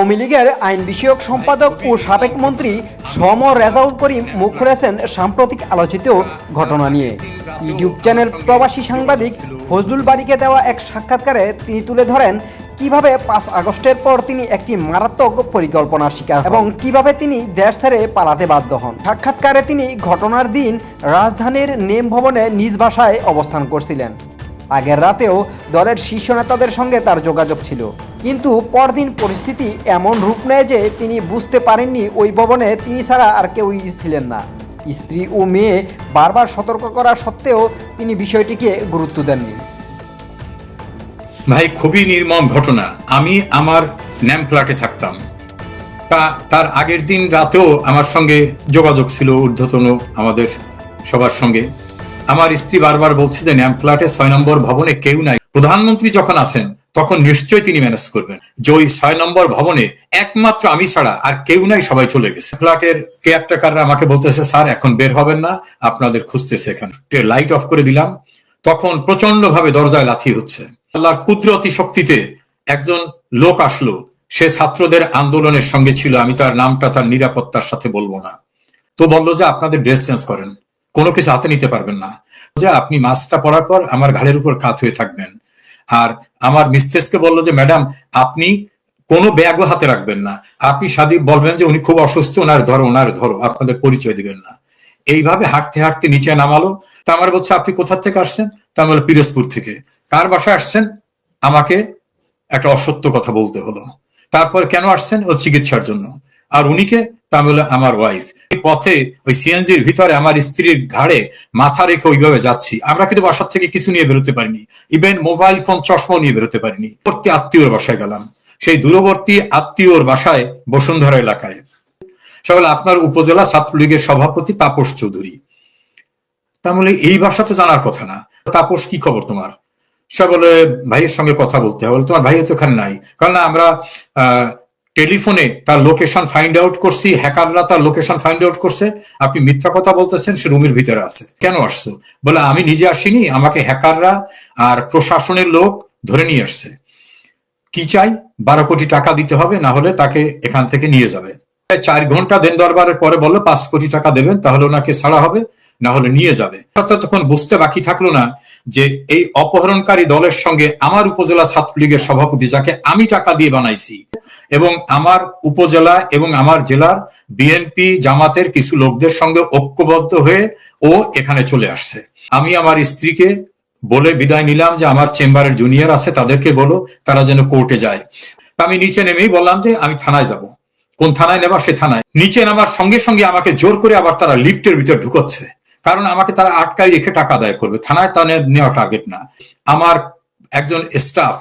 আওয়ামী লীগের আইন বিষয়ক সম্পাদক ও সাবেক মন্ত্রী সম রেজাউল করিম মুখ খুলেছেন সাম্প্রতিক আলোচিত ঘটনা নিয়ে। ইউটিউব চ্যানেল প্রবাসী সাংবাদিক ফজলুল বাড়িকে দেওয়া এক সাক্ষাৎকারে তিনি তুলে ধরেন কীভাবে পাঁচ আগস্টের পর তিনি একটি মারাত্মক পরিকল্পনার শিকার এবং কীভাবে তিনি দেশ ছেড়ে পালাতে বাধ্য হন। সাক্ষাৎকারে তিনি ঘটনার দিন রাজধানীর নেম ভবনে নিজ বাসায় অবস্থান করছিলেন। আগের রাতেও দলের শীর্ষ নেতাদের সঙ্গে তার যোগাযোগ ছিল। কিন্তু পরদিন পরিস্থিতি এমন রূপ নেয় যে তিনি বুঝতে পারেননি ওই ভবনে তিনি ছাড়া আর কেউই ছিলেন না। স্ত্রী ও মেয়ে বারবার সতর্ক করা সত্ত্বেও তিনি বিষয়টিকে গুরুত্ব দেননি। ভাই, খুবই নির্মম ঘটনা। আমি আমার ন্যাম ফ্ল্যাটে থাকতাম। তা, তার আগের দিন রাতেও আমার সঙ্গে যোগাযোগ ছিল ঊর্ধ্বতন আমাদের সবার সঙ্গে। আমার স্ত্রী বারবার বলছে যে ন্যাম ফ্ল্যাটে ছয় নম্বর ভবনে কেউ নাই। প্রধানমন্ত্রী যখন আসেন তখন নিশ্চয়ই তিনি ম্যানেজ করবেন। যে ওই ছয় নম্বর ভবনে একমাত্র আমি ছাড়া আর কেউ নাই, সবাই চলে গেছে। ফ্ল্যাটের কেয়ারটেকাররা আমাকে বলতেছে, স্যার, এখন বের হবেন না, আপনাদের খুঁজতেছে এখানে। লাইট অফ করে দিলাম। তখন প্রচণ্ড ভাবে দরজায় লাথি হচ্ছে। আল্লাহর কুদরতি শক্তিতে একজন লোক আসলো। সে ছাত্রদের আন্দোলনের সঙ্গে ছিল। আমি তার নামটা, তার নিরাপত্তার সাথে বলব না। তো বলল যে, আপনাদের ড্রেস চেঞ্জ করেন। কোনো কিছু হাতে নিতে পারবেন না। যে, আপনি মাস্কটা পরার পর আমার ঘাড়ের উপর কাত হয়ে থাকবেন। আর আমার মিস্ট্রেসকে বলল যে, ম্যাডাম, আপনি কোনো ব্যাগও হাতে রাখবেন না। আপনি সাদি বলবেন যে, উনি খুব অসুস্থ, ওনার ধরো ওনার ধরো, আপনাদের পরিচয় দিবেন না। এইভাবে হাঁটতে হাঁটতে নিচে নামালো। তা আমার বলছে, আপনি কোথা থেকে আসছেন? তা আমি পিরোজপুর থেকে। কার বাসায় আসছেন? আমাকে একটা অসত্য কথা বলতে হলো। তারপর কেন আসছেন? ও চিকিৎসার জন্য। আর উনিকে? তা আমার ওয়াইফ পথে ওই সিএনজির ভিতরে আমার স্ত্রীর ঘাড়ে মাথা রেখে ওইভাবে যাচ্ছি। আমরা কিন্তু বাসার থেকে কিছু নিয়ে বেরোতে পারিনি। ইভেন মোবাইল ফোন চশমাও নিয়ে বেরোতে পারিনি। প্রতি আত্মীয়র বাসায় গেলাম। সেই দূরবর্তী আত্মীয়র বাসায় বসুন্ধরা এলাকায়। সকালে আপনার উপজেলা ছাত্রলীগের সভাপতি তাপস চৌধুরী। তাহলে এই ভাষা তো জানার কথা না। তাপস, কি খবর তোমার? সে বলে, ভাইয়ের সঙ্গে কথা বলতে হবে। তোমার ভাই তো এখানে নাই। কারণ আমরা টেলিফোনে তার লোকেশন ফাইন্ড আউট করছি হ্যাকাররা তার লোকেশন ফাইন্ড আউট করছে। আপনি মিথ্যা কথা বলতেছেন, সে রুমের ভিতরে আছে। কেন আসছো? বলে, আমি নিজে আসিনি, আমাকে হ্যাকাররা আর প্রশাসনের লোক ধরে নিয়ে আসছে। কি চাই? বারো কোটি টাকা দিতে হবে, না হলে তাকে এখান থেকে নিয়ে যাবে। চার ঘণ্টা দেন দরবারের পরে বলল, পাঁচ কোটি টাকা দেবেন, তাহলে ওনাকে ছাড়া হবে। না হলে নিয়ে যাবে। তখন বুঝতে বাকি থাকল না যে এই অপহরণকারী দলের সঙ্গে আমার উপজেলা ছাত্রলীগের সভাপতি যাকে আমি টাকা দিয়ে বানাইছি এবং আমার উপজেলা এবং আমার জেলার বিএনপি জামাতের কিছু লোকদের সঙ্গে ঐক্যবদ্ধ হয়ে ও এখানে চলে আসছে। আমি আমার স্ত্রীকে বলে বিদায় নিলাম যে আমার চেম্বারের জুনিয়র আছে, তাদেরকে বলো তারা যেন কোর্টে যায়। আমি নিচে নেমেই বললাম যে আমি থানায় যাব। কোন থানায় নেবা সে থানায়। নিচে নামার সঙ্গে সঙ্গে আমাকে জোর করে আবার তারা লিফটের ভিতর ঢুকোচ্ছে। কারণ আমাকে তারা আটকায় রেখে টাকা আদায় করবে। থানায় তা নেওয়া টার্গেট না। আমার একজন স্টাফ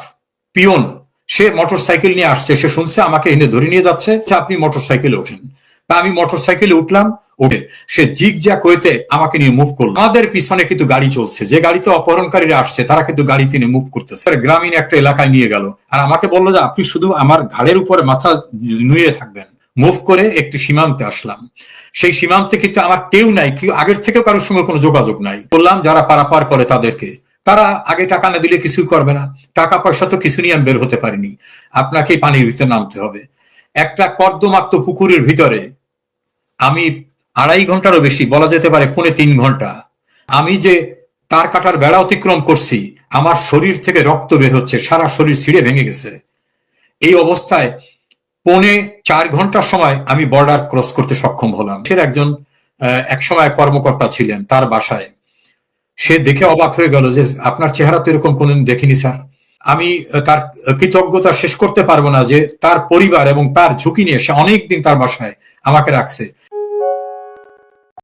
পিয়ন, সে মোটর সাইকেল নিয়ে আসছে। সে শুনছে, আমাকে এনে ধরে নিয়ে যাচ্ছে। আপনি মোটর সাইকেলে ওঠেন। তা আমি মোটর সাইকেলে উঠলাম, উঠে সে জিগ জ্যাক হইতে আমাকে নিয়ে মুভ করল। আমাদের পিছনে কিন্তু গাড়ি চলছে। যে গাড়িতে অপহরণকারীরা আসছে, তারা কিন্তু গাড়ি তিনি মুভ করতেছে। গ্রামীণ একটা এলাকায় নিয়ে গেল। আর আমাকে বলল যে, আপনি শুধু আমার ঘাড়ের উপরে মাথা নুয়ে থাকবেন। মুভ করে একটি সীমান্তে আসলাম। সেই সীমান্তে কিন্তু আমার কেউ নাই, কেউ আগের থেকে কারোর সঙ্গে কোনো যোগাযোগ নাই। বললাম, যারা পারাপার করে তাদেরকে, তারা আগে টাকা না দিলে কিছুই করবে না। টাকা পয়সা তো কিছু নিয়ে আমি বের হতে পারিনি। আপনাকে পানির ভিতরে নামতে হবে। একটা কর্দমাক্ত পুকুরের ভিতরে আমি আড়াই ঘন্টারও বেশি, বলা যেতে পারে পৌনে তিন ঘণ্টা, আমি যে তার কাটার বেড়া অতিক্রম করছি, আমার শরীর থেকে রক্ত বের হচ্ছে, সারা শরীর ছিঁড়ে ভেঙে গেছে। এই অবস্থায় পৌনে চার ঘণ্টার সময় আমি বর্ডার ক্রস করতে সক্ষম হলাম। সে একজন একসময় কর্মকর্তা ছিলেন তার বাসায়। সে দেখে অবাক হয়ে গেল যে আপনার চেহারা তো এরকম কোনদিন দেখিনি স্যার। আমি তার কৃতজ্ঞতা শেষ করতে পারব না যে তার পরিবার এবং তার ঝুঁকি নিয়ে সে অনেকদিন তার বাসায় আমাকে রাখছে।